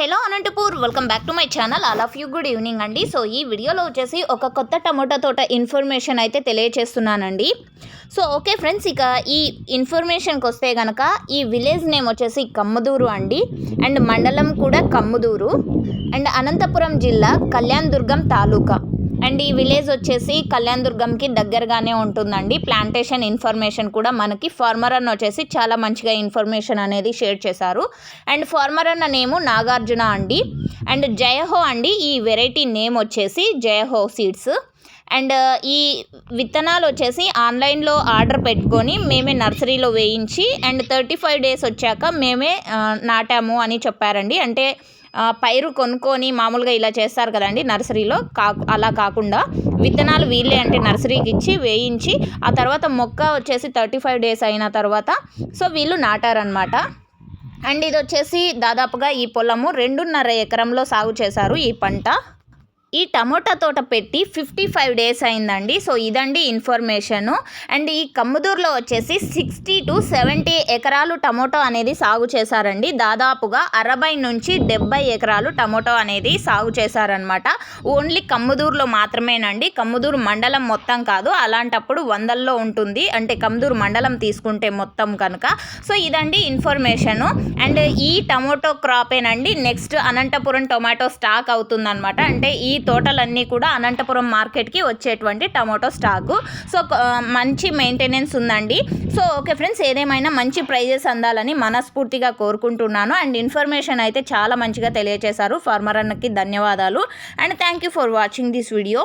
Hello Anantapur welcome back to my channel all of you good evening అండి. So ఈ వీడియోలో వచ్చేసి ఒక కొత్త టమోటా తోట ఇన్ఫర్మేషన్ అయితే తెలియచేస్తున్నానండి. సో ఓకే ఫ్రెండ్స్ ఇక ఈ ఇన్ఫర్మేషన్కి వస్తే కనుక ఈ విలేజ్ నేమ్ వచ్చేసి కమ్మదూరు అండి. అండ్ మండలం కూడా కమ్మదూరు. అండ్ అనంతపురం జిల్లా కళ్యాణ్ దుర్గం తాలూకా. అండ్ ఈ విలేజ్ వచ్చేసి కళ్యాణ్ దుర్గంకి దగ్గరగానే ఉంటుందండి. ప్లాంటేషన్ ఇన్ఫర్మేషన్ కూడా మనకి ఫార్మర్ అన్న వచ్చేసి చాలా మంచిగా ఇన్ఫర్మేషన్ అనేది షేర్ చేశారు. అండ్ ఫార్మర్ అన్న నేము నాగార్జున అండి. అండ్ జయహో అండి ఈ వెరైటీ నేమ్ వచ్చేసి జయహో సీడ్స్. అండ్ ఈ విత్తనాలు వచ్చేసి ఆన్లైన్లో ఆర్డర్ పెట్టుకొని మేమే నర్సరీలో వేయించి అండ్ థర్టీ ఫైవ్ డేస్ వచ్చాక మేమే నాటాము అని చెప్పారండి. అంటే పైరు కొనుక్కొని మామూలుగా ఇలా చేస్తారు కదండి నర్సరీలో కా అలా కాకుండా విత్తనాలు వీళ్ళే అంటే నర్సరీకి ఇచ్చి వేయించి ఆ తర్వాత మొక్క వచ్చేసి థర్టీ ఫైవ్ డేస్ అయిన తర్వాత సో వీళ్ళు నాటారనమాట అండ్ ఇది వచ్చేసి దాదాపుగా ఈ పొలము రెండున్నర ఎకరంలో సాగు చేశారు ఈ పంట. ఈ టమోటా తోట పెట్టి ఫిఫ్టీ ఫైవ్ డేస్ అయిందండి. సో ఇదండి ఇన్ఫర్మేషను. అండ్ ఈ కమ్ముదూరులో వచ్చేసి సిక్స్టీ టు సెవెంటీ ఎకరాలు టమోటో అనేది సాగు చేశారండి. దాదాపుగా అరవై నుంచి డెబ్బై ఎకరాలు టమోటో అనేది సాగు చేశారనమాట ఓన్లీ కమ్ముదూరులో మాత్రమేనండి. కమ్ముదూరు మండలం మొత్తం కాదు. అలాంటప్పుడు వందల్లో ఉంటుంది. అంటే కమ్ముదూరు మండలం తీసుకుంటే మొత్తం కనుక. సో ఇదండి ఇన్ఫర్మేషను. అండ్ ఈ టమోటో క్రాపేనండి. నెక్స్ట్ అనంతపురం టొమాటో స్టాక్ అవుతుందన్నమాట. అంటే ఈ తోటలన్నీ కూడా అనంతపురం మార్కెట్కి వచ్చేటువంటి టమోటో స్టాకు. సో మంచి మెయింటెనెన్స్ ఉందండి. సో ఓకే ఫ్రెండ్స్ ఏదేమైనా మంచి ప్రైజెస్ అందాలని మనస్ఫూర్తిగా కోరుకుంటున్నాను. అండ్ ఇన్ఫర్మేషన్ అయితే చాలా మంచిగా తెలియజేశారు ఫార్మర్ అన్నకి ధన్యవాదాలు. And thank you for watching this video.